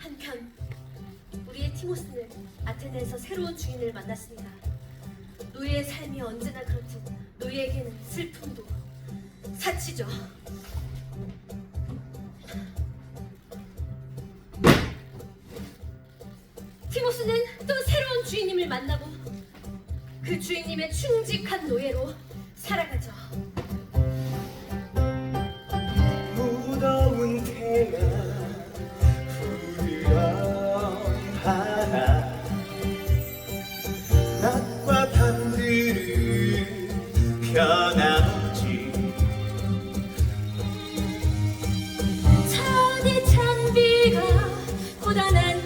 한편 우리의 티모스는 아테네에서 새로운 주인을 만났습니다. 노예의 삶이 언제나 그렇듯 노예에게는 슬픔도 사치죠. 티모스는 또 새로운 주인님을 만나고 그 주인님의 충직한 노예로 살아가죠. 무더운 태양 변함없지 천이 찬 비가 고단한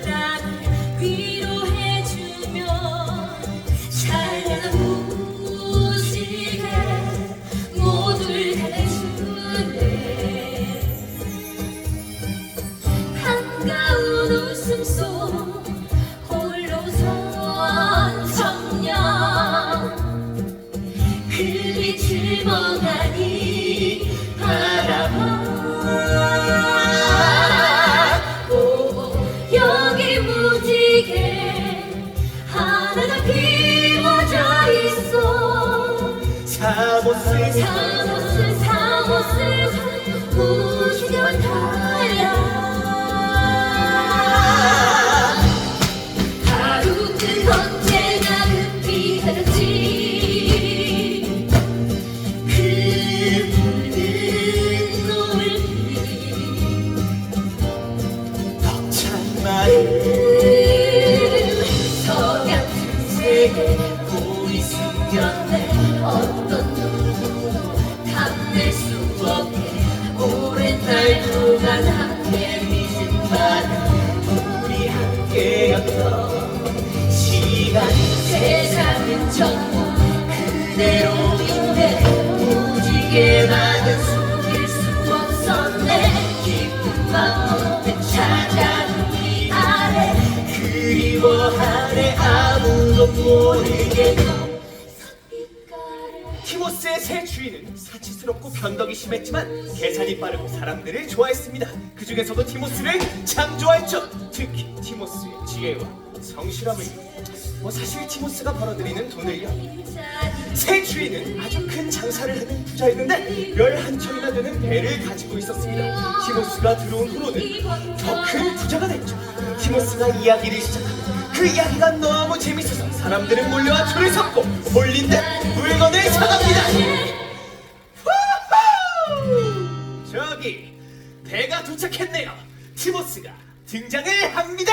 멍하니 바라보고 여기 무지개 하나가 피워져 있어. 사모스. 사모스 사모스 무지개와 달라. 하루 끝 우리 숨겼네. 어떤 누구도 탐낼 수 없게. 오랜 날 동안 함께 믿은 바는 우리 함께였던 시간 세상은 전부 그대로인데 무지개 만은 숨길 수 없었네. 깊은 마음 아무도 빛깔을 티모스의 새 주인은 사치스럽고 변덕이 심했지만 계산이 빠르고 사람들을 좋아했습니다. 그 중에서도 티모스를 참 좋아했죠. 특히 티모스의 지혜와 성실함을. 뭐 사실 티모스가 벌어들이는 돈을요. 새 주인은 아주 큰 장사를 하는 부자였는데 열한 척이나 되는 배를 가지고 있었습니다. 티모스가 들어온 후로는 더 큰 부자가 됐죠. 티모스가 이야기를 시작하면 그 이야기가 너무 재밌어서 사람들은 몰려와 줄을 섰고 몰린 듯 물건을 사갑니다. 저기 배가 도착했네요. 티모스가 등장을 합니다.